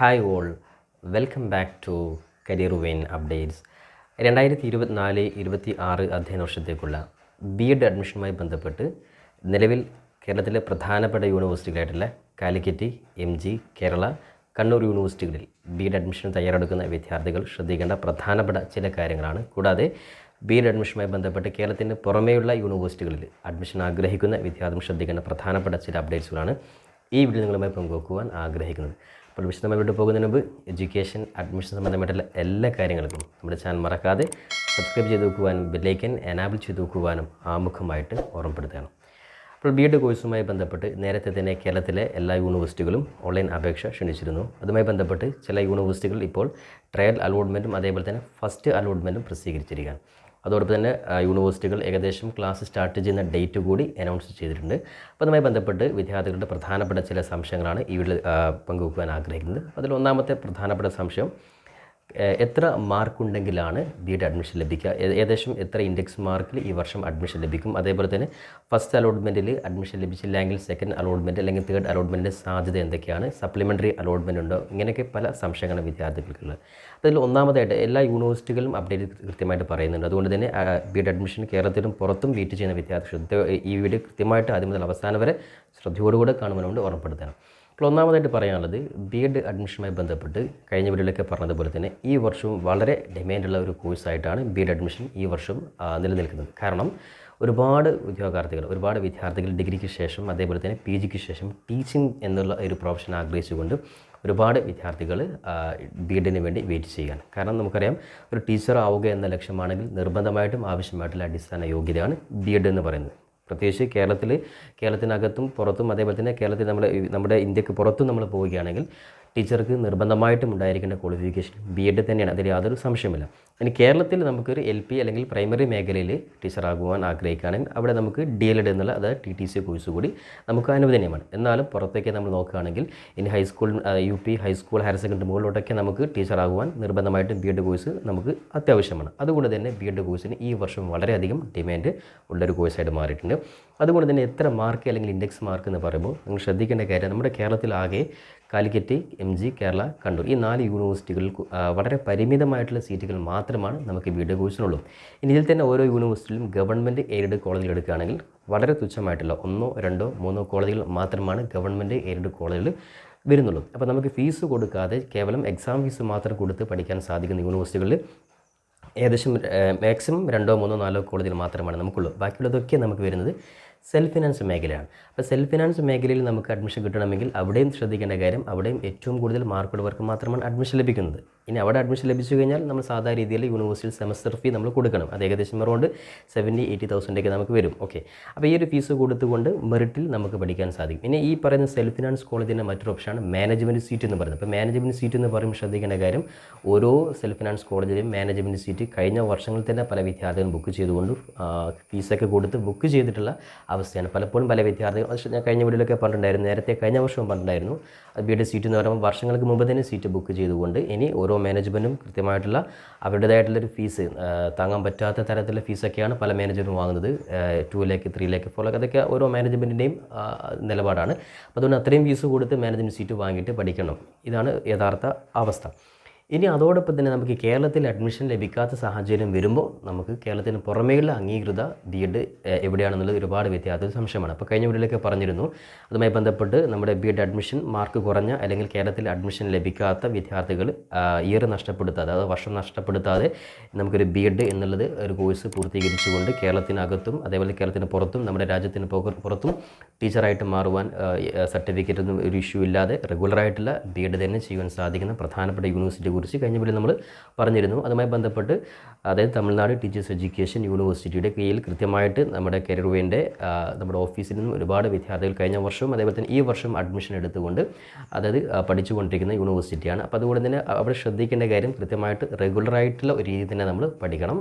Hi all. Welcome back to career vein updates. രണ്ടായിരത്തി ഇരുപത്തിനാല് ഇരുപത്തി ആറ് അധ്യയന വർഷത്തേക്കുള്ള ബി എഡ് അഡ്മിഷനുമായി ബന്ധപ്പെട്ട് നിലവിൽ കേരളത്തിലെ പ്രധാനപ്പെട്ട യൂണിവേഴ്സിറ്റികളായിട്ടുള്ള കാലിക്കറ്റ് എം ജി കേരള കണ്ണൂർ യൂണിവേഴ്സിറ്റികളിൽ ബി എഡ് അഡ്മിഷൻ തയ്യാറെടുക്കുന്ന വിദ്യാർത്ഥികൾ ശ്രദ്ധിക്കേണ്ട പ്രധാനപ്പെട്ട ചില കാര്യങ്ങളാണ്. കൂടാതെ ബി എഡ് അഡ്മിഷനുമായി ബന്ധപ്പെട്ട് കേരളത്തിന് പുറമേയുള്ള യൂണിവേഴ്സിറ്റികളിൽ അഡ്മിഷൻ ആഗ്രഹിക്കുന്ന വിദ്യാർത്ഥികൾ ശ്രദ്ധിക്കേണ്ട പ്രധാനപ്പെട്ട ചില അപ്ഡേറ്റ്സുകളാണ് ഈ വീഡിയോ നിങ്ങളുമായി പങ്കുവെക്കുവാൻ ആഗ്രഹിക്കുന്നത്. അപ്പോൾ വിശദമായി മുന്നോട്ട് പോകുന്നതിന് മുമ്പ് എഡ്യൂക്കേഷൻ അഡ്മിഷൻ സംബന്ധമായിട്ടുള്ള എല്ലാ കാര്യങ്ങൾക്കും നമ്മുടെ ചാനൽ മറക്കാതെ സബ്സ്ക്രൈബ് ചെയ്ത് വെക്കുവാനും ബെല്ലൈക്കൻ എനാബിൾ ചെയ്ത് വെക്കുവാനും ആമുഖമായിട്ട് ഓർമ്മപ്പെടുത്തണം അപ്പോൾ ബി എഡ് കോഴ്സുമായി ബന്ധപ്പെട്ട് നേരത്തെ തന്നെ കേരളത്തിലെ എല്ലാ യൂണിവേഴ്സിറ്റികളും ഓൺലൈൻ അപേക്ഷ ക്ഷണിച്ചിരുന്നു. അതുമായി ബന്ധപ്പെട്ട് ചില യൂണിവേഴ്സിറ്റികൾ ഇപ്പോൾ ട്രയൽ അലോട്ട്മെന്റും അതേപോലെ തന്നെ ഫസ്റ്റ് അലോട്ട്മെന്റും പ്രസിദ്ധീകരിച്ചിരിക്കുകയാണ്. അതോടൊപ്പം തന്നെ യൂണിവേഴ്സിറ്റികൾ ഏകദേശം ക്ലാസ് സ്റ്റാർട്ട് ചെയ്യുന്ന ഡേറ്റ് കൂടി അനൗൺസ് ചെയ്തിട്ടുണ്ട്. അപ്പോൾ അതുമായി ബന്ധപ്പെട്ട് വിദ്യാർത്ഥികളുടെ പ്രധാനപ്പെട്ട ചില സംശയങ്ങളാണ് ഈ വീട്ടിൽ പങ്കുവെക്കുവാൻ ആഗ്രഹിക്കുന്നത്. അതിൽ ഒന്നാമത്തെ പ്രധാനപ്പെട്ട സംശയം എത്ര മാർക്ക് ഉണ്ടെങ്കിലാണ് ബി എഡ് അഡ്മിഷൻ ലഭിക്കുക? ഏകദേശം എത്ര ഇൻഡെക്സ് മാർക്കിൽ ഈ വർഷം അഡ്മിഷൻ ലഭിക്കും? അതേപോലെ തന്നെ ഫസ്റ്റ് അലോട്ട്മെന്റിൽ അഡ്മിഷൻ ലഭിച്ചില്ലെങ്കിൽ സെക്കൻഡ് അലോട്ട്മെന്റ് അല്ലെങ്കിൽ തേർഡ് അലോട്ട്മെന്റിന്റെ സാധ്യത എന്തൊക്കെയാണ്? സപ്ലിമെന്ററി അലോട്ട്മെന്റ് ഉണ്ടോ? ഇങ്ങനെയൊക്കെ പല സംശയങ്ങളാണ് വിദ്യാർത്ഥികൾക്കുള്ളത്. അതിൽ ഒന്നാമതായിട്ട് എല്ലാ യൂണിവേഴ്സിറ്റികളും അപ്ഡേറ്റ് കൃത്യമായിട്ട് പറയുന്നുണ്ട്. അതുകൊണ്ട് തന്നെ ബി എഡ് അഡ്മിഷൻ കേരളത്തിലും പുറത്തും വെയിറ്റ് ചെയ്യുന്ന വിദ്യാർത്ഥി ഈ വീഡിയോ കൃത്യമായിട്ട് ആദ്യം മുതൽ അവസാനം വരെ ശ്രദ്ധയോടുകൂടെ കാണുമെന്നുകൊണ്ട് ഓർമ്മപ്പെടുത്തണം. ഒന്നാമതായിട്ട് പറയാനുള്ളത് ബി എഡ് അഡ്മിഷനുമായി ബന്ധപ്പെട്ട് കഴിഞ്ഞ വീഡിയോയിലൊക്കെ പറഞ്ഞതുപോലെ തന്നെ ഈ വർഷവും വളരെ ഡിമാൻഡുള്ള ഒരു കോഴ്സായിട്ടാണ് ബി എഡ് അഡ്മിഷൻ ഈ വർഷം നിലനിൽക്കുന്നത്. കാരണം ഒരുപാട് ഉദ്യോഗാർത്ഥികൾ ഒരുപാട് വിദ്യാർത്ഥികൾ ഡിഗ്രിക്ക് ശേഷം അതേപോലെ തന്നെ പി ജിക്ക് ശേഷം ടീച്ചിങ് എന്നുള്ള ഒരു പ്രൊഫഷൻ ആഗ്രഹിച്ചുകൊണ്ട് ഒരുപാട് വിദ്യാർത്ഥികൾ ബി എഡിന് വേണ്ടി വെയിറ്റ് ചെയ്യുകയാണ്. കാരണം നമുക്കറിയാം ഒരു ടീച്ചർ ആവുക എന്ന ലക്ഷ്യമാണെങ്കിൽ നിർബന്ധമായിട്ടും ആവശ്യമായിട്ടുള്ള അടിസ്ഥാന യോഗ്യതയാണ് ബി എഡ് എന്ന് പറയുന്നത്. പ്രത്യേകിച്ച് കേരളത്തിൽ കേരളത്തിനകത്തും പുറത്തും അതേപോലെ തന്നെ കേരളത്തിൽ നമ്മൾ നമ്മുടെ ഇന്ത്യയ്ക്ക് പുറത്തും നമ്മൾ പോവുകയാണെങ്കിൽ ടീച്ചർക്ക് നിർബന്ധമായിട്ടും ഉണ്ടായിരിക്കേണ്ട ക്വാളിഫിക്കേഷൻ ബി എഡ് തന്നെയാണ്. അതിൽ യാതൊരു സംശയമില്ല ഇനി കേരളത്തിൽ നമുക്കൊരു എൽ പി അല്ലെങ്കിൽ പ്രൈമറി മേഖലയിൽ ടീച്ചറാകുവാൻ ആഗ്രഹിക്കുകയാണെങ്കിൽ അവിടെ നമുക്ക് ഡി എൽ എഡ് എന്നുള്ള അതായത് ടി ടി സി കോഴ്സ് കൂടി നമുക്ക് അനുവദനീയമാണ്. എന്നാലും പുറത്തേക്ക് നമ്മൾ നോക്കുകയാണെങ്കിൽ ഇനി high school U P high school higher secondary മുകളിലോട്ടൊക്കെ നമുക്ക് ടീച്ചറാകുവാൻ നിർബന്ധമായിട്ടും ബി എഡ് കോഴ്സ് നമുക്ക് അത്യാവശ്യമാണ്. അതുകൊണ്ട് തന്നെ ബി എഡ് കോഴ്സിന് ഈ വർഷം വളരെയധികം ഡിമാൻഡ് ഉള്ളൊരു കോഴ്സായിട്ട് മാറിയിട്ടുണ്ട്. അതുകൊണ്ട് തന്നെ എത്ര മാർക്ക് അല്ലെങ്കിൽ ഇൻഡെക്സ് മാർക്ക് എന്ന് പറയുമ്പോൾ നിങ്ങൾ ശ്രദ്ധിക്കേണ്ട കാര്യം നമ്മുടെ കേരളത്തിലാകെ കാലിക്കറ്റ് എം ജി കേരള കണ്ണൂർ. ഈ നാല് യൂണിവേഴ്സിറ്റികളിൽ വളരെ പരിമിതമായിട്ടുള്ള സീറ്റുകൾ മാത്രമാണ് നമുക്ക് ബി കോഴ്സിനുള്ളൂ ഇനി ഇതിൽ തന്നെ ഓരോ യൂണിവേഴ്സിറ്റിയിലും ഗവൺമെന്റ് എയ്ഡഡ് കോളേജിൽ എടുക്കുകയാണെങ്കിൽ വളരെ തുച്ഛമായിട്ടുള്ള ഒന്നോ രണ്ടോ മൂന്നോ കോളേജുകൾ മാത്രമാണ് ഗവൺമെന്റ് എയ്ഡഡ് കോളേജിൽ വരുന്നുള്ളൂ. അപ്പോൾ നമുക്ക് ഫീസ് കൊടുക്കാതെ കേവലം എക്സാം ഫീസ് മാത്രം കൊടുത്ത് പഠിക്കാൻ സാധിക്കുന്ന യൂണിവേഴ്സിറ്റികളിൽ ഏകദേശം മാക്സിമം രണ്ടോ മൂന്നോ നാലോ കോളേജിൽ മാത്രമാണ് നമുക്കുള്ളൂ. ബാക്കിയുള്ളതൊക്കെ നമുക്ക് വരുന്നത് സെൽഫ് ഫിനാൻസ് മേഖലയാണ്. അപ്പോൾ സെൽഫ് ഫിനാൻസ് മേഖലയിൽ നമുക്ക് അഡ്മിഷൻ കിട്ടണമെങ്കിൽ അവിടെയും ശ്രദ്ധിക്കേണ്ട കാര്യം അവിടെയും ഏറ്റവും കൂടുതൽ മാർക്കുള്ളവർക്ക് മാത്രമാണ് അഡ്മിഷൻ ലഭിക്കുന്നത്. ഇനി അവിടെ അഡ്മിഷൻ ലഭിച്ചു കഴിഞ്ഞാൽ നമ്മൾ സാധാരണ രീതിയിൽ യൂണിവേഴ്സിറ്റി സെമസ്റ്റർ ഫീ നമ്മൾ കൊടുക്കണം. അത് ഏകദേശം അറൗണ്ട് സെവന്റി എയ്റ്റി തൗസൻഡൊക്കെ നമുക്ക് വരും. ഓക്കെ അപ്പോൾ ഈ ഒരു ഫീസ് കൊടുത്തുകൊണ്ട് മെറിറ്റിൽ നമുക്ക് പഠിക്കാൻ സാധിക്കും. ഇനി ഈ പറയുന്ന സെൽഫ് ഫിനാൻസ് കോളേജിന്റെ മറ്റൊരു ഓപ്ഷനാണ് മാനേജ്മെന്റ് സീറ്റ് എന്ന് പറയുന്നത്. അപ്പോൾ മാനേജ്മെന്റ് സീറ്റ് എന്ന് പറയുമ്പോൾ ശ്രദ്ധിക്കേണ്ട കാര്യം ഓരോ സെൽഫ് ഫിനാൻസ് കോളേജിലും മാനേജ്മെന്റ് സീറ്റ് കഴിഞ്ഞ വർഷങ്ങളിൽ തന്നെ പല വിദ്യാർത്ഥികളും ബുക്ക് ചെയ്തുകൊണ്ട് ഫീസൊക്കെ കൊടുത്ത് ബുക്ക് ചെയ്തിട്ടുള്ള അവസ്ഥയാണ്. പലപ്പോഴും പല വിദ്യാർത്ഥികൾ ഞാൻ കഴിഞ്ഞ വീഡിയോയിലൊക്കെ പറഞ്ഞിട്ടുണ്ടായിരുന്നു നേരത്തെ കഴിഞ്ഞ വർഷവും പറഞ്ഞിട്ടുണ്ടായിരുന്നു. ബി എഡ് സീറ്റ് എന്ന് പറയുമ്പോൾ വർഷങ്ങൾക്ക് മുമ്പ് തന്നെ സീറ്റ് ബുക്ക് ചെയ്തുകൊണ്ട് ഇനി ഓരോ മാനേജ്മെന്റും കൃത്യമായിട്ടുള്ള അവരുടേതായിട്ടുള്ളൊരു ഫീസ് താങ്ങാൻ പറ്റാത്ത തരത്തിലുള്ള ഫീസൊക്കെയാണ് പല മാനേജറും വാങ്ങുന്നത്. Two lakh three lakh four lakh അതൊക്കെ ഓരോ മാനേജ്മെന്റിന്റെയും നിലപാടാണ്. അപ്പോൾ അതുകൊണ്ട് അത്രയും ഫീസ് കൊടുത്ത് മാനേജ്മെന്റ് സീറ്റ് വാങ്ങിയിട്ട് പഠിക്കണം. ഇതാണ് യഥാർത്ഥ അവസ്ഥ. ഇനി അതോടൊപ്പം തന്നെ നമുക്ക് കേരളത്തിൽ അഡ്മിഷൻ ലഭിക്കാത്ത സാഹചര്യം വരുമ്പോൾ നമുക്ക് കേരളത്തിന് പുറമേയുള്ള അംഗീകൃത ബി എഡ് എവിടെയാണെന്നുള്ളത് ഒരുപാട് വിദ്യാർത്ഥികൾ സംശയമാണ്. അപ്പോൾ കഴിഞ്ഞ വീഡിയോയിലൊക്കെ പറഞ്ഞിരുന്നു അതുമായി ബന്ധപ്പെട്ട് നമ്മുടെ ബി എഡ് അഡ്മിഷൻ മാർക്ക് കുറഞ്ഞ അല്ലെങ്കിൽ കേരളത്തിൽ അഡ്മിഷൻ ലഭിക്കാത്ത വിദ്യാർത്ഥികൾ ഇയർ നഷ്ടപ്പെടുത്താതെ അതായത് വർഷം നഷ്ടപ്പെടുത്താതെ നമുക്കൊരു ബി എഡ് എന്നുള്ളത് ഒരു കോഴ്സ് പൂർത്തീകരിച്ചുകൊണ്ട് കേരളത്തിനകത്തും അതേപോലെ കേരളത്തിന് പുറത്തും നമ്മുടെ രാജ്യത്തിന് പുറത്തും ടീച്ചറായിട്ട് മാറുവാൻ സർട്ടിഫിക്കറ്റ് ഒന്നും ഒരു ഇഷ്യൂ ഇല്ലാതെ റെഗുലറായിട്ടുള്ള ബി എഡ് തന്നെ ചെയ്യുവാൻ സാധിക്കുന്ന പ്രധാനപ്പെട്ട യൂണിവേഴ്സിറ്റിയെ കുറിച്ച് കഴിഞ്ഞ പോലെ നമ്മൾ പറഞ്ഞിരുന്നു. അതുമായി ബന്ധപ്പെട്ട് അതായത് തമിഴ്നാട് ടീച്ചേഴ്സ് എഡ്യൂക്കേഷൻ യൂണിവേഴ്സിറ്റിയുടെ കീഴിൽ കൃത്യമായിട്ട് നമ്മുടെ കരിയർവേന്റെ നമ്മുടെ ഓഫീസിൽ നിന്നും ഒരുപാട് വിദ്യാർത്ഥികൾ കഴിഞ്ഞ വർഷവും അതേപോലെ തന്നെ ഈ വർഷം അഡ്മിഷൻ എടുത്തുകൊണ്ട് അതായത് പഠിച്ചുകൊണ്ടിരിക്കുന്ന യൂണിവേഴ്സിറ്റിയാണ് അപ്പോൾ അതുകൊണ്ട് തന്നെ അവിടെ ശ്രദ്ധിക്കേണ്ട കാര്യം കൃത്യമായിട്ട് റെഗുലറായിട്ടുള്ള ഒരു രീതി തന്നെ നമ്മൾ പഠിക്കണം.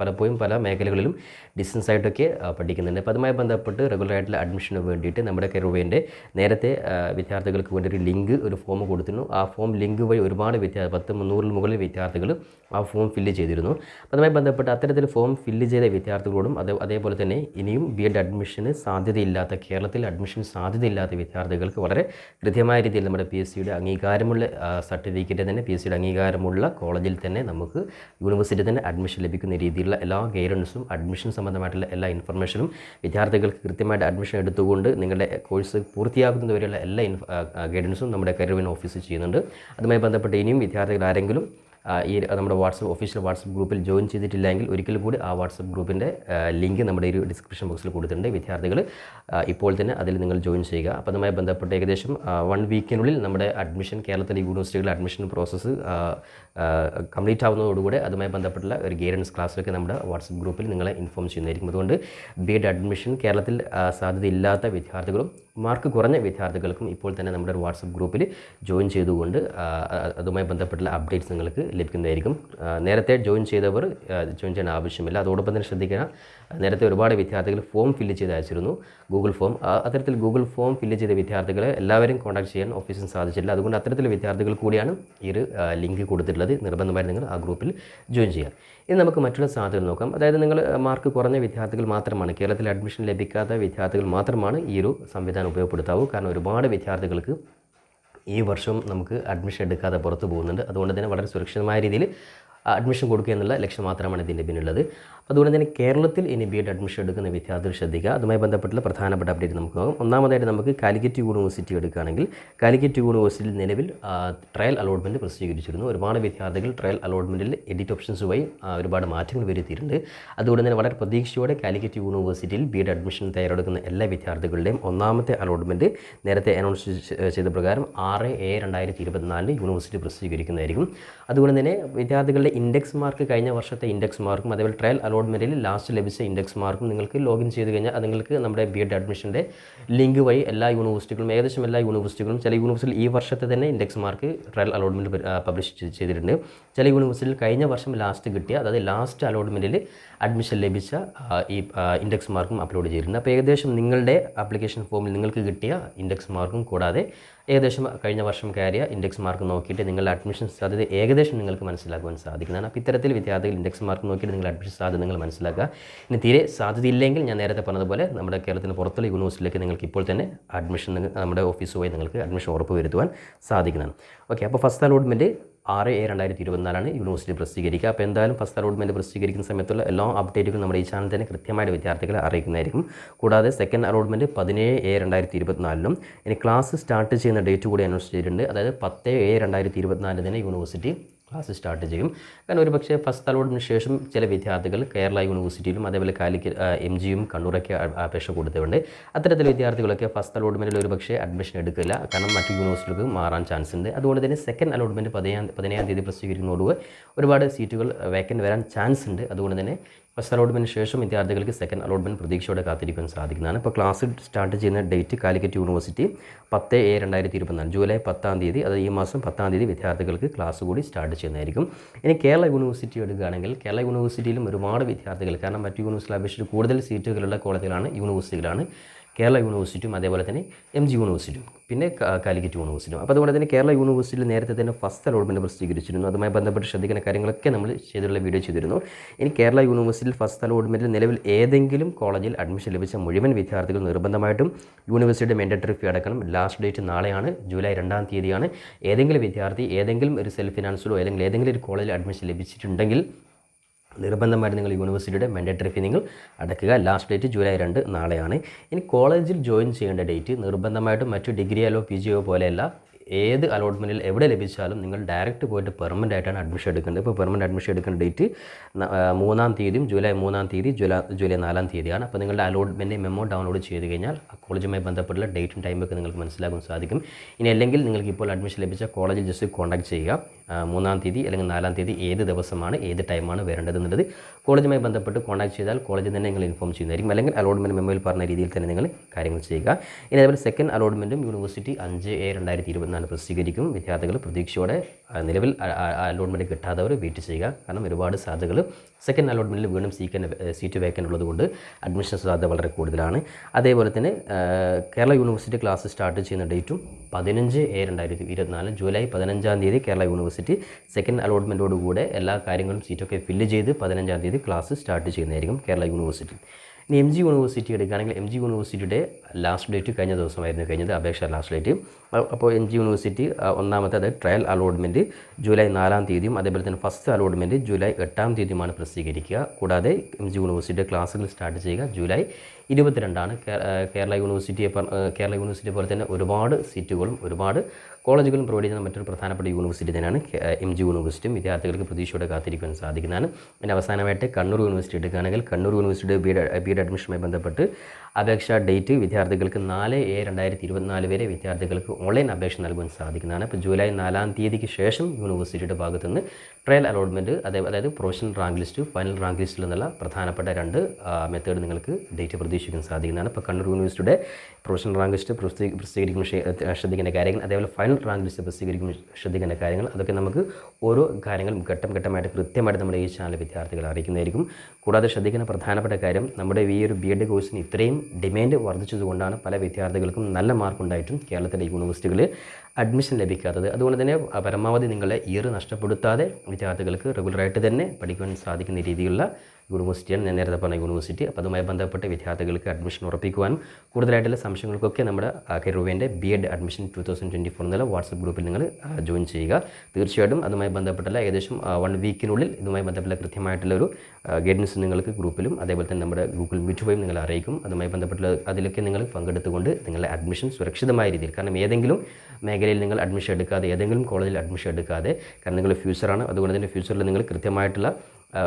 പലപ്പോഴും പല മേഖലകളിലും ഡിസ്റ്റൻസ് ആയിട്ടൊക്കെ പഠിക്കുന്നുണ്ട്. അപ്പോൾ അതുമായി ബന്ധപ്പെട്ട് റെഗുലറായിട്ടുള്ള അഡ്മിഷന് വേണ്ടിയിട്ട് നമ്മുടെ കെറുവേന്റെ നേരത്തെ വിദ്യാർത്ഥികൾക്ക് വേണ്ടി ഒരു ലിങ്ക് ഒരു ഫോം കൊടുത്തിരുന്നു. ആ ഫോം ലിങ്ക് വഴി ഒരുപാട് വിദ്യാർത്ഥി പത്ത് മുന്നൂറിൽ മുകളിൽ വിദ്യാർത്ഥികൾ ആ ഫോം ഫില്ല് ചെയ്തിരുന്നു. അതുമായി ബന്ധപ്പെട്ട് അത്തരത്തിൽ ഫോം ഫില്ല് ചെയ്ത വിദ്യാർത്ഥികളോടും അത് അതേപോലെ തന്നെ ഇനിയും ബി എഡ് അഡ്മിഷന് സാധ്യതയില്ലാത്ത കേരളത്തിൽ അഡ്മിഷൻ സാധ്യതയില്ലാത്ത വിദ്യാർത്ഥികൾക്ക് വളരെ കൃത്യമായ രീതിയിൽ നമ്മുടെ പി എസ് സിയുടെ അംഗീകാരമുള്ള സർട്ടിഫിക്കറ്റ് തന്നെ പി എസ് സിയുടെ അംഗീകാരമുള്ള കോളേജിൽ തന്നെ നമുക്ക് യൂണിവേഴ്സിറ്റി തന്നെ അഡ്മിഷൻ ലഭിക്കുന്ന രീതിയിലുള്ള എല്ലാ ഗൈഡൻസും അഡ്മിഷൻ സംബന്ധമായിട്ടുള്ള എല്ലാ ഇൻഫർമേഷനും വിദ്യാർത്ഥികൾക്ക് കൃത്യമായിട്ട് അഡ്മിഷൻ എടുത്തുകൊണ്ട് നിങ്ങളുടെ കോഴ്സ് പൂർത്തിയാക്കുന്നതുവരെയുള്ള എല്ലാ ഗൈഡൻസും നമ്മുടെ കരിയർ ഓഫീസ് ചെയ്യുന്നുണ്ട്. അതുമായി ബന്ധപ്പെട്ട് ഇനിയും വിദ്യാർത്ഥികൾ ആരെങ്കിലും ഈ നമ്മുടെ വാട്സപ്പ് ഒഫീഷ്യൽ വാട്സപ്പ് ഗ്രൂപ്പിൽ ജോയിൻ ചെയ്തിട്ടില്ലെങ്കിൽ ഒരിക്കൽ കൂടി ആ വാട്സപ്പ് ഗ്രൂപ്പിന്റെ ലിങ്ക് നമ്മുടെ ഒരു ഡിസ്ക്രിപ്ഷൻ ബോക്സിൽ കൊടുത്തിട്ടുണ്ട് വിദ്യാർത്ഥികൾ ഇപ്പോൾ തന്നെ അതിൽ നിങ്ങൾ ജോയിൻ ചെയ്യുക. അപ്പോൾ അതുമായി ബന്ധപ്പെട്ട് ഏകദേശം വൺ വീക്കിനുള്ളിൽ നമ്മുടെ അഡ്മിഷൻ കേരളത്തിലെ യൂണിവേഴ്സിറ്റികളുടെ അഡ്മിഷൻ പ്രോസസ്സ് കംപ്ലീറ്റ് ആവുന്നതോടുകൂടെ അതുമായി ബന്ധപ്പെട്ടുള്ള ഒരു ഗൈഡൻസ് ക്ലാസ്സിലൊക്കെ നമ്മുടെ വാട്സപ്പ് ഗ്രൂപ്പിൽ നിങ്ങളെ ഇൻഫോം ചെയ്യുന്നതായിരിക്കും. അതുകൊണ്ട് ബി എഡ് അഡ്മിഷൻ കേരളത്തിൽ സാധ്യതയില്ലാത്ത വിദ്യാർത്ഥികളും മാർക്ക് കുറഞ്ഞ വിദ്യാർത്ഥികൾക്കും ഇപ്പോൾ തന്നെ നമ്മുടെ ഒരു വാട്സപ്പ് ഗ്രൂപ്പിൽ ജോയിൻ ചെയ്തുകൊണ്ട് അതുമായി ബന്ധപ്പെട്ടുള്ള അപ്ഡേറ്റ്സ് നിങ്ങൾക്ക് ലഭിക്കുന്നതായിരിക്കും. നേരത്തെ ജോയിൻ ചെയ്തവർ ജോയിൻ ചെയ്യാൻ ആവശ്യമില്ല. അതോടൊപ്പം തന്നെ ശ്രദ്ധിക്കുക നേരത്തെ ഒരുപാട് വിദ്യാർത്ഥികൾ ഫോം ഫില്ല് ചെയ്ത് അയച്ചിരുന്നു ഗൂഗിൾ ഫോം അത്തരത്തിൽ ഗൂഗിൾ ഫോം ഫില്ല് ചെയ്ത വിദ്യാർത്ഥികളെ എല്ലാവരും കോൺടാക്ട് ചെയ്യാൻ ഓഫീസിന് സാധിച്ചില്ല അതുകൊണ്ട് അത്തരത്തിൽ വിദ്യാർത്ഥികൾ കൂടിയാണ് ഈ ഒരു ലിങ്ക് കൊടുത്തിട്ടുള്ളത്. നിർബന്ധമായി നിങ്ങൾ ആ ഗ്രൂപ്പിൽ ജോയിൻ ചെയ്യുക. ഇനി നമുക്ക് മറ്റുള്ള സാധ്യതകൾ നോക്കാം. അതായത് നിങ്ങൾ മാർക്ക് കുറഞ്ഞ വിദ്യാർത്ഥികൾ മാത്രമാണ് കേരളത്തിൽ അഡ്മിഷൻ ലഭിക്കാത്ത വിദ്യാർത്ഥികൾ മാത്രമാണ് ഈ ഒരു സംവിധാനം ഉപയോഗപ്പെടുത്താവൂ. കാരണം ഒരുപാട് വിദ്യാർത്ഥികൾക്ക് ഈ വർഷം നമുക്ക് അഡ്മിഷൻ എടുക്കാതെ പുറത്ത് പോകുന്നുണ്ട്. അതുകൊണ്ട് തന്നെ വളരെ സുരക്ഷിതമായ രീതിയിൽ അഡ്മിഷൻ കൊടുക്കുക എന്നുള്ള ലക്ഷ്യം മാത്രമാണ് ഇതിന്റെ പിന്നിലുള്ളത്. അതുകൊണ്ട് തന്നെ കേരളത്തിൽ ഇനി ബി എഡ് അഡ്മിഷൻ എടുക്കുന്ന വിദ്യാർത്ഥികൾ ശ്രദ്ധിക്കുക. അതുമായി ബന്ധപ്പെട്ടുള്ള പ്രധാനപ്പെട്ട അപ്ഡേറ്റ് നമുക്ക് നോക്കാം. ഒന്നാമതായിട്ട് നമുക്ക് കാലിക്കറ്റ് യൂണിവേഴ്സിറ്റി എടുക്കുകയാണെങ്കിൽ കാലിക്കറ്റ് യൂണിവേഴ്സിറ്റിയിൽ നിലവിൽ ട്രയൽ അലോട്ട്മെന്റ് പ്രസിദ്ധീകരിച്ചിരുന്നു. ഒരുപാട് വിദ്യാർത്ഥികൾ ട്രയൽ അലോട്ട്മെന്റിൽ എഡിറ്റ് ഓപ്ഷൻസ് വഴി ഒരുപാട് മാറ്റങ്ങൾ വരുത്തിയിട്ടുണ്ട്. അതുകൊണ്ട് തന്നെ വളരെ പ്രതീക്ഷയോടെ കാലിക്കറ്റ് യൂണിവേഴ്സിറ്റിയിൽ ബി എഡ് അഡ്മിഷൻ തയ്യാറെടുക്കുന്ന എല്ലാ വിദ്യാർത്ഥികളുടെയും ഒന്നാമത്തെ അലോട്ട്മെന്റ് നേരത്തെ അനൗൺസ് ചെയ്ത പ്രകാരം ആറ് എ രണ്ടായിരത്തി ഇരുപത്തിനാലിന് യൂണിവേഴ്സിറ്റി പ്രസിദ്ധീകരിക്കുന്നതായിരിക്കും. അതുകൊണ്ട് തന്നെ വിദ്യാർത്ഥികളുടെ ഇൻഡെക്സ് മാർക്ക് കഴിഞ്ഞ വർഷത്തെ ഇൻഡെക്സ് മാർക്കും അതേപോലെ ട്രയൽ അലോട്ട്മെന്റിൽ ലാസ്റ്റ് ലഭിച്ച ഇൻഡെക്സ് മാർക്കും നിങ്ങൾക്ക് ലോഗിൻ ചെയ്ത് കഴിഞ്ഞാൽ നിങ്ങൾക്ക് നമ്മുടെ ബി എഡ് അഡ്മിഷന്റെ ലിങ്ക് വഴി എല്ലാ യൂണിവേഴ്സിറ്റികളും ഏകദേശം എല്ലാ യൂണിവേഴ്സിറ്റികളും ചില യൂണിവേഴ്സിറ്റിയിൽ ഈ വർഷത്തെ തന്നെ index mark trial allotment publish ചെയ്തിട്ടുണ്ട്. ചില യൂണിവേഴ്സിറ്റിയിൽ കഴിഞ്ഞ വർഷം ലാസ്റ്റ് കിട്ടിയ അതായത് ലാസ്റ്റ് അലോട്ട്മെന്റിൽ അഡ്മിഷൻ ലഭിച്ച ഈ ഇൻഡെക്സ് മാർക്കും അപ്ലോഡ് ചെയ്തിട്ടുണ്ട്. അപ്പോൾ ഏകദേശം നിങ്ങളുടെ അപ്ലിക്കേഷൻ ഫോമിൽ നിങ്ങൾക്ക് കിട്ടിയ ഇൻഡെക്സ് മാർക്കും കൂടാതെ ഏകദേശം കഴിഞ്ഞ വർഷം കയറിയ ഇൻഡെക്സ് മാർക്ക് നോക്കിയിട്ട് നിങ്ങളുടെ അഡ്മിഷൻ സാധ്യത ഏകദേശം നിങ്ങൾക്ക് മനസ്സിലാക്കുവാൻ സാധിക്കുന്നതാണ്. അപ്പോൾ ഇത്തരത്തിൽ വിദ്യാർത്ഥികൾ ഇൻഡെക്സ് മാർക്ക് നോക്കിയിട്ട് നിങ്ങളുടെ അഡ്മിഷൻ സാധ്യത നിങ്ങൾ മനസ്സിലാക്കുക. ഇനി തീരെ സാധ്യതയില്ലെങ്കിൽ ഞാൻ നേരത്തെ പറഞ്ഞതുപോലെ നമ്മുടെ കേരളത്തിന് പുറത്തുള്ള യൂണിവേഴ്സിറ്റിയിലേക്ക് നിങ്ങൾക്ക് ഇപ്പോൾ തന്നെ അഡ്മിഷൻ നമ്മുടെ ഓഫീസ് പോയി നിങ്ങൾക്ക് അഡ്മിഷൻ ഉറപ്പ് വരുത്തുവാൻ സാധിക്കുന്നതാണ്. ഓക്കെ അപ്പോൾ ഫസ്റ്റ് അലോട്ട്മെന്റ് ആറ് ഏഴ് രണ്ടായിരത്തി ഇരുപത്തിനാലാണ് യൂണിവേഴ്സിറ്റി പ്രസിദ്ധീകരിക്കുക. അപ്പോൾ എന്തായാലും ഫസ്റ്റ് അലോട്ട്മെന്റ് പ്രസിദ്ധീകരിക്കുന്ന സമയത്തുള്ള എല്ലാ അപ്ഡേറ്റുകളും നമ്മുടെ ഈ ചാനൽ തന്നെ കൃത്യമായിട്ട് വിദ്യാർത്ഥികളെ അറിയിക്കുന്നതായിരിക്കും. കൂടാതെ സെക്കൻഡ് അലോട്ട്മെന്റ് പതിനേഴ് ഏഴ് രണ്ടായിരത്തി ഇരുപത്തിനാലിനും ഇനി ക്ലാസ് സ്റ്റാർട്ട് ചെയ്യുന്ന ഡേറ്റ് കൂടി അനൗൺസ് ചെയ്തിട്ടുണ്ട് അതായത് പത്ത് ഏഴ് രണ്ടായിരത്തി ഇരുപത്തിനാലിന് തന്നെ യൂണിവേഴ്സിറ്റി ക്ലാസ് സ്റ്റാർട്ട് ചെയ്യും. കാരണം ഒരു പക്ഷേ ഫസ്റ്റ് അലോട്ടിന് ശേഷം ചില വിദ്യാർത്ഥികൾ കേരള യൂണിവേഴ്സിറ്റിയിലും അതേപോലെ കാലിക്ക എം ജിയും കണ്ണൂരൊക്കെ അപേക്ഷ കൊടുത്തിട്ടുണ്ട്. അത്തരത്തിൽ വിദ്യാർത്ഥികളൊക്കെ ഫസ്റ്റ് അലോട്ട്മെന്റിൽ ഒരു പക്ഷേ അഡ്മിഷൻ എടുക്കില്ല. കാരണം മറ്റു യൂണിവേഴ്സിറ്റികൾക്ക് മാറാൻ ചാൻസ് ഉണ്ട്. അതുകൊണ്ട് തന്നെ സെക്കൻഡ് അലോട്ട്മെന്റ് പതിനാം പതിനേഴാം തീയതി പ്രസിദ്ധീകരിക്കുന്നതോടുകൂടി ഒരുപാട് സീറ്റുകൾ വേക്കന്റ് വരാൻ ചാൻസ് ഉണ്ട്. അതുകൊണ്ട് തന്നെ ഫസ്റ്റ് അലോട്ട്മെന്റിന് ശേഷം വിദ്യാർത്ഥികൾക്ക് സെക്കൻഡ് അലോട്ട്മെന്റ് പ്രതീക്ഷയോടെ കാത്തിരിക്കാൻ സാധിക്കുന്നതാണ്. ഇപ്പോൾ ക്ലാസ് സ്റ്റാർട്ട് ചെയ്യുന്ന ഡേറ്റ് കാലിക്കറ്റ് യൂണിവേഴ്സിറ്റി പത്ത് ഏ രണ്ടായിരത്തി ഇരുപത്തിനാല് ജൂലൈ പത്താം തീയതി അതായത് ഈ മാസം പത്താം തീയതി വിദ്യാർത്ഥികൾക്ക് ക്ലാസ് കൂടി സ്റ്റാർട്ട് ചെയ്യുന്നതായിരിക്കും. ഇനി കേരള യൂണിവേഴ്സിറ്റി എടുക്കുകയാണെങ്കിൽ കേരള യൂണിവേഴ്സിറ്റിയിലും ഒരുപാട് വിദ്യാർത്ഥികൾ കാരണം മറ്റു യൂണിവേഴ്സിറ്റി അപേക്ഷിച്ച് കൂടുതൽ സീറ്റുകളുള്ള കോളേജുകളാണ് യൂണിവേഴ്സിറ്റികളാണ് കേരള യൂണിവേഴ്സിറ്റിയും അതേപോലെ തന്നെ എം ജി യൂണിവേഴ്സിറ്റിയും പിന്നെ കാലിക്കറ്റ് യൂണിവേഴ്സിറ്റിയും. അപ്പോൾ അതുകൊണ്ട് തന്നെ കേരള യൂണിവേഴ്സിറ്റിയിൽ നേരത്തെ തന്നെ ഫസ്റ്റ് അലോട്ട്മെന്റ് പ്രസിദ്ധീകരിച്ചിരുന്നു അതുമായി ബന്ധപ്പെട്ട് ശ്രദ്ധിക്കുന്ന കാര്യങ്ങളൊക്കെ നമ്മൾ ചെയ്തിട്ടുള്ള വീഡിയോ ചെയ്തിരുന്നു. ഇനി കേരള യൂണിവേഴ്സിറ്റിയിൽ ഫസ്റ്റ് അലോട്ട്മെന്റിൽ നിലവിൽ ഏതെങ്കിലും കോളേജിൽ അഡ്മിഷൻ ലഭിച്ച മുഴുവൻ വിദ്യാർത്ഥികൾ നിർബന്ധമായിട്ടും യൂണിവേഴ്സിറ്റിയുടെ മെൻഡറ്ററി ഫീ അടക്കണം. ലാസ്റ്റ് ഡേറ്റ് നാളെയാണ് ജൂലൈ രണ്ടാം തീയതിയാണ്. ഏതെങ്കിലും വിദ്യാർത്ഥി ഏതെങ്കിലും ഒരു സെൽഫ് ഫിനാൻസിലോ അല്ലെങ്കിൽ ഏതെങ്കിലും ഒരു കോളേജിൽ അഡ്മിഷൻ ലഭിച്ചിട്ടുണ്ടെങ്കിൽ നിർബന്ധമായിട്ട് നിങ്ങൾ യൂണിവേഴ്സിറ്റിയുടെ മാൻഡേറ്ററി ഫീ നിങ്ങൾ അടയ്ക്കുക. ലാസ്റ്റ് ഡേറ്റ് ജൂലൈ രണ്ട് നാളെയാണ്. ഇനി കോളേജിൽ ജോയിൻ ചെയ്യേണ്ട ഡേറ്റ് നിർബന്ധമായിട്ടും മറ്റു ഡിഗ്രിയാലോ പി ജിയോ പോലെയല്ല ഏത് അലോട്ട്മെന്റിൽ എവിടെ ലഭിച്ചാലും നിങ്ങൾ ഡയറക്റ്റ് പോയിട്ട് പെർമനന്റ് ആയിട്ടാണ് അഡ്മിഷൻ എടുക്കേണ്ടത്. ഇപ്പോൾ പെർമനന്റ് അഡ്മിഷൻ എടുക്കുന്ന ഡേറ്റ് മൂന്നാം തീയതിയും ജൂലൈ മൂന്നാം തീയതി ജൂലൈ ജൂലൈ നാലാം തീയതിയാണ്. അപ്പോൾ നിങ്ങളുടെ അലോട്ട്മെന്റ് മെമ്മോ ഡൗൺലോഡ് ചെയ്ത് കഴിഞ്ഞാൽ ആ കോളേജുമായി ബന്ധപ്പെട്ടുള്ള ഡേറ്റും ടൈമൊക്കെ നിങ്ങൾക്ക് മനസ്സിലാക്കാൻ സാധിക്കും. ഇനി അല്ലെങ്കിൽ നിങ്ങൾക്ക് ഇപ്പോൾ അഡ്മിഷൻ ലഭിച്ച കോളേജിൽ ജസ്റ്റ് കോൺടാക്ട് ചെയ്യുക. മൂന്നാം തീയതി അല്ലെങ്കിൽ നാലാം തീയതി ഏത് ദിവസമാണ് ഏത് ടൈമാണ് വരേണ്ടത് എന്നുള്ളത് കോളേജുമായി ബന്ധപ്പെട്ട് കോൺടാക്ട് ചെയ്താൽ കോളേജിൽ തന്നെ നിങ്ങൾ ഇൻഫോം ചെയ്യുന്നതായിരിക്കും. അല്ലെങ്കിൽ അലോട്ട്മെന്റ് മെമ്മോയിൽ പറഞ്ഞ രീതിയിൽ തന്നെ നിങ്ങൾ കാര്യങ്ങൾ ചെയ്യുക. ഇനി അതേപോലെ സെക്കൻഡ് അലോട്ട്മെന്റും യൂണിവേഴ്സിറ്റി അഞ്ച് ഏ രണ്ടായിരത്തി ഇരുപത്തിനാല് പ്രസിദ്ധീകരിക്കും. വിദ്യാർത്ഥികൾ പ്രതീക്ഷയോടെ നിലവിൽ അലോട്ട്മെന്റ് കിട്ടാത്തവർ വെയിറ്റ് ചെയ്യുക. കാരണം ഒരുപാട് സാധ്യതകൾ സെക്കൻഡ് അലോട്ട്മെന്റിൽ വീണ്ടും സീക്കൻ സീറ്റ് വേക്കന്റ് ഉള്ളതുകൊണ്ട് അഡ്മിഷൻ സാധ്യത വളരെ കൂടുതലാണ്. അതേപോലെ തന്നെ കേരള യൂണിവേഴ്സിറ്റി ക്ലാസ് സ്റ്റാർട്ട് ചെയ്യുന്ന ഡേറ്റും പതിനഞ്ച് ഏ രണ്ടായിരത്തി ഇരുപത്തിനാല് ജൂലൈ പതിനഞ്ചാം തീയതി കേരള യൂണിവേഴ്സിറ്റി സെക്കൻഡ് അലോട്ട്മെന്റോടുകൂടെ എല്ലാ കാര്യങ്ങളും സീറ്റൊക്കെ ഫില്ല് ചെയ്ത് പതിനഞ്ചാം തീയതി ക്ലാസ് സ്റ്റാർട്ട് ചെയ്യുന്നതായിരിക്കും കേരള യൂണിവേഴ്സിറ്റി ഇനി എം ജി യൂണിവേഴ്സിറ്റി എടുക്കുകയാണെങ്കിൽ എം ജി യൂണിവേഴ്സിറ്റിയുടെ ലാസ്റ്റ് ഡേറ്റ് കഴിഞ്ഞ ദിവസമായിരുന്നു. കഴിഞ്ഞത് അപേക്ഷ ലാസ്റ്റ് ഡേറ്റ് അപ്പോൾ എം ജി യൂണിവേഴ്സിറ്റി ഒന്നാമത്തെ അത് ട്രയൽ അലോട്ട്മെന്റ് ജൂലൈ നാലാം തീയതിയും അതേപോലെ തന്നെ ഫസ്റ്റ് അലോട്ട്മെന്റ് ജൂലൈ എട്ടാം തീയതിയുമാണ് പ്രസിദ്ധീകരിക്കുക. കൂടാതെ എം ജി യൂണിവേഴ്സിറ്റിയുടെ ക്ലാസ്സുകൾ സ്റ്റാർട്ട് ചെയ്യുക ജൂലൈ ഇരുപത്തിരണ്ടാണ്. കേരള യൂണിവേഴ്സിറ്റിയെ കേരള യൂണിവേഴ്സിറ്റി പോലെ തന്നെ ഒരുപാട് സീറ്റുകളും ഒരുപാട് കോളേജുകളും പ്രൊവൈഡ് ചെയ്യുന്ന മറ്റൊരു പ്രധാനപ്പെട്ട യൂണിവേഴ്സിറ്റി തന്നെയാണ് എം ജി യൂണിവേഴ്സിറ്റിയും. വിദ്യാർത്ഥികൾക്ക് പ്രതീക്ഷയോടെ കാത്തിരിക്കാൻ സാധിക്കുന്നതാണ്. പിന്നെ അവസാനമായിട്ട് കണ്ണൂർ യൂണിവേഴ്സിറ്റി എടുക്കുകയാണെങ്കിൽ കണ്ണൂർ യൂണിവേഴ്സിറ്റിയുടെ ബി ബി എഡ് അഡ്മിഷനുമായി ബന്ധപ്പെട്ട് അപേക്ഷാ ഡേറ്റ് വിദ്യാർത്ഥികൾക്ക് നാല് ഏ രണ്ടായിരത്തി ഇരുപത്തിനാല് വരെ വിദ്യാർത്ഥികൾക്ക് ഓൺലൈൻ അപേക്ഷ നൽകുവാൻ സാധിക്കുന്നതാണ്. അപ്പോൾ ജൂലൈ നാലാം തീയതിക്ക് ശേഷം യൂണിവേഴ്സിറ്റിയുടെ ഭാഗത്ത് നിന്ന് ട്രയൽ അലോട്ട്മെന്റ് അതേ അതായത് professional rank list final rank ലിസ്റ്റിൽ നിന്നുള്ള പ്രധാനപ്പെട്ട രണ്ട് മെത്തേഡ് നിങ്ങൾക്ക് ഡേറ്റ് പ്രതീക്ഷിക്കാൻ സാധിക്കുന്നതാണ്. ഇപ്പോൾ കണ്ണൂർ യൂണിവേഴ്സിറ്റിയുടെ പ്രൊഫഷണൽ റാങ്ക് ലിസ്റ്റ് പ്രസിദ്ധീ- പ്രസിദ്ധീകരിക്കുമ്പോൾ ഷെ- ശ്രദ്ധിക്കേണ്ട കാര്യങ്ങൾ അതേപോലെ ഫൈനൽ റാങ്ക് ലിസ്റ്റ് പ്രസിദ്ധീകരിക്കുന്ന ശ്രദ്ധിക്കേണ്ട കാര്യങ്ങൾ അതൊക്കെ നമുക്ക് ഓരോ കാര്യങ്ങളും ഘട്ടം ഘട്ടമായിട്ട് കൃത്യമായിട്ട് നമ്മുടെ ഈ ചാനൽ വിദ്യാർത്ഥികൾ അറിയിക്കുന്നതായിരിക്കും. കൂടാതെ ശ്രദ്ധിക്കുന്ന പ്രധാനപ്പെട്ട കാര്യം നമ്മുടെ ഈ ഒരു ബി എഡ് കോഴ്സിന് ഇത്രയും ഡിമാൻഡ് വർദ്ധിച്ചതുകൊണ്ടാണ് പല വിദ്യാർത്ഥികൾക്കും നല്ല മാർക്ക് ഉണ്ടായിട്ടും കേരളത്തിലെ യൂണിവേഴ്സിറ്റികളിൽ അഡ്മിഷൻ ലഭിക്കാത്തത്. അതുകൊണ്ട് തന്നെ പരമാവധി നിങ്ങളെ ഇയർ നഷ്ടപ്പെടുത്താതെ വിദ്യാർത്ഥികൾക്ക് റെഗുലറായിട്ട് തന്നെ പഠിക്കുവാൻ സാധിക്കുന്ന രീതിയിലുള്ള യൂണിവേഴ്സിറ്റിയാണ് ഞാൻ നേരത്തെ പറഞ്ഞ യൂണിവേഴ്സിറ്റി അപ്പോൾ അതുമായി ബന്ധപ്പെട്ട് വിദ്യാർത്ഥികൾക്ക് അഡ്മിഷൻ ഉറപ്പിക്കുവാനും കൂടുതലായിട്ടുള്ള സംശയങ്ങൾക്കൊക്കെ നമ്മുടെ കെറുവേന്റെ B Ed admission two thousand twenty four എന്നുള്ള വാട്സപ്പ് ഗ്രൂപ്പിൽ നിങ്ങൾ ജോയിൻ ചെയ്യുക. തീർച്ചയായിട്ടും അതുമായി ബന്ധപ്പെട്ടുള്ള ഏകദേശം വൺ വീക്കിനുള്ളിൽ ഇതുമായി ബന്ധപ്പെട്ട കൃത്യമായിട്ടുള്ള ഒരു ഗൈഡൻസ് നിങ്ങൾക്ക് ഗ്രൂപ്പിലും അതേപോലെ തന്നെ നമ്മുടെ ഗൂഗിൾ മീറ്റ് വഴിയും നിങ്ങൾ അറിയിക്കും. അതുമായി ബന്ധപ്പെട്ടുള്ള അതിലൊക്കെ നിങ്ങൾ പങ്കെടുത്തുകൊണ്ട് നിങ്ങളുടെ അഡ്മിഷൻ സുരക്ഷിതമായ രീതിയിൽ കാരണം ഏതെങ്കിലും മേഖലയിൽ നിങ്ങൾ അഡ്മിഷൻ എടുക്കാതെ ഏതെങ്കിലും കോളേജിൽ അഡ്മിഷൻ എടുക്കാതെ കാരണം നിങ്ങൾ ഫ്യൂച്ചറാണ് അതുകൊണ്ട് തന്നെ ഫ്യൂച്ചറിൽ നിങ്ങൾ കൃത്യമായിട്ടുള്ള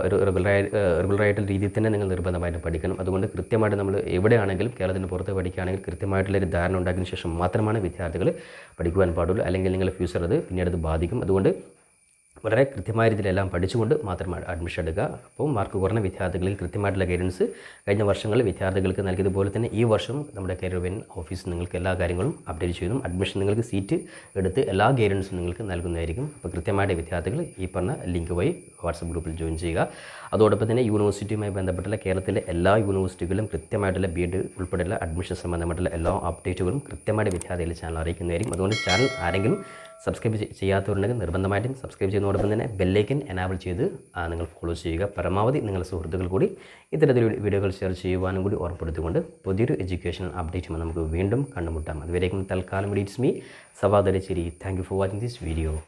ഒരു റെഗുലറായി റെഗുലറായിട്ടുള്ള രീതിയിൽ തന്നെ നിങ്ങൾ നിർബന്ധമായിട്ട് പഠിക്കണം. അതുകൊണ്ട് കൃത്യമായിട്ട് നമ്മൾ എവിടെയാണെങ്കിലും കേരളത്തിന് പുറത്ത് പഠിക്കുകയാണെങ്കിൽ കൃത്യമായിട്ടുള്ള ഒരു ധാരണ ഉണ്ടാക്കിയതിന് ശേഷം മാത്രമാണ് വിദ്യാർത്ഥികൾ പഠിക്കുവാൻ പാടുള്ളൂ. അല്ലെങ്കിൽ നിങ്ങളുടെ ഫ്യൂച്ചർ അത് പിന്നീട് അത് ബാധിക്കും. അതുകൊണ്ട് വളരെ കൃത്യമായ രീതിയിലെല്ലാം പഠിച്ചുകൊണ്ട് മാത്രം അഡ്മിഷൻ എടുക്കുക. അപ്പോൾ മാർക്ക് കുറഞ്ഞ വിദ്യാർത്ഥികളിൽ കൃത്യമായിട്ടുള്ള ഗൈഡൻസ് കഴിഞ്ഞ വർഷങ്ങളിൽ വിദ്യാർത്ഥികൾക്ക് നൽകിയതുപോലെ തന്നെ ഈ വർഷം നമ്മുടെ കരിയർ ഓഫീസ് നിങ്ങൾക്ക് എല്ലാ കാര്യങ്ങളും അപ്ഡേറ്റ് ചെയ്യുന്നു അഡ്മിഷൻ നിങ്ങൾക്ക് സീറ്റ് എടുത്ത് എല്ലാ ഗൈഡൻസും നിങ്ങൾക്ക് നൽകുന്നതായിരിക്കും. അപ്പോൾ കൃത്യമായിട്ട് വിദ്യാർത്ഥികൾ ഈ പറഞ്ഞ ലിങ്ക് വഴി വാട്സപ്പ് ഗ്രൂപ്പിൽ ജോയിൻ ചെയ്യുക. അതോടൊപ്പം തന്നെ യൂണിവേഴ്സിറ്റിയുമായി ബന്ധപ്പെട്ടുള്ള കേരളത്തിലെ എല്ലാ യൂണിവേഴ്സിറ്റികളിലും കൃത്യമായിട്ടുള്ള ബി എഡ് ഉൾപ്പെടെയുള്ള അഡ്മിഷൻ സംബന്ധമായിട്ടുള്ള എല്ലാ അപ്ഡേറ്റുകളും കൃത്യമായിട്ട് വിദ്യാർത്ഥികളെ ചാനൽ അറിയിക്കുന്നതായിരിക്കും. അതുകൊണ്ട് ചാനൽ ആരെങ്കിലും സബ്സ്ക്രൈബ് ചെയ്- ചെയ്യാത്തവരുണ്ടെങ്കിൽ നിർബന്ധമായിട്ടും സബ്സ്ക്രൈബ് ചെയ്യുന്നതോടൊപ്പം തന്നെ ബെല്ലൈക്കൻ എനാബിൾ ചെയ്ത് നിങ്ങൾ ഫോളോ ചെയ്യുക. പരമാവധി നിങ്ങളുടെ സുഹൃത്തുക്കൾ കൂടി ഇത്തരത്തിൽ വീഡിയോകൾ ഷെയർ ചെയ്യുവാനും കൂടി ഓർപ്പെടുത്തുകൊണ്ട് പുതിയൊരു എഡ്യൂക്കേഷണൽ അപ്ഡേറ്റുമായി നമുക്ക് വീണ്ടും കണ്ടുമുട്ടാം. അതുവരേക്കും തൽക്കാലം it's me Sawadarasseri thank you for watching this video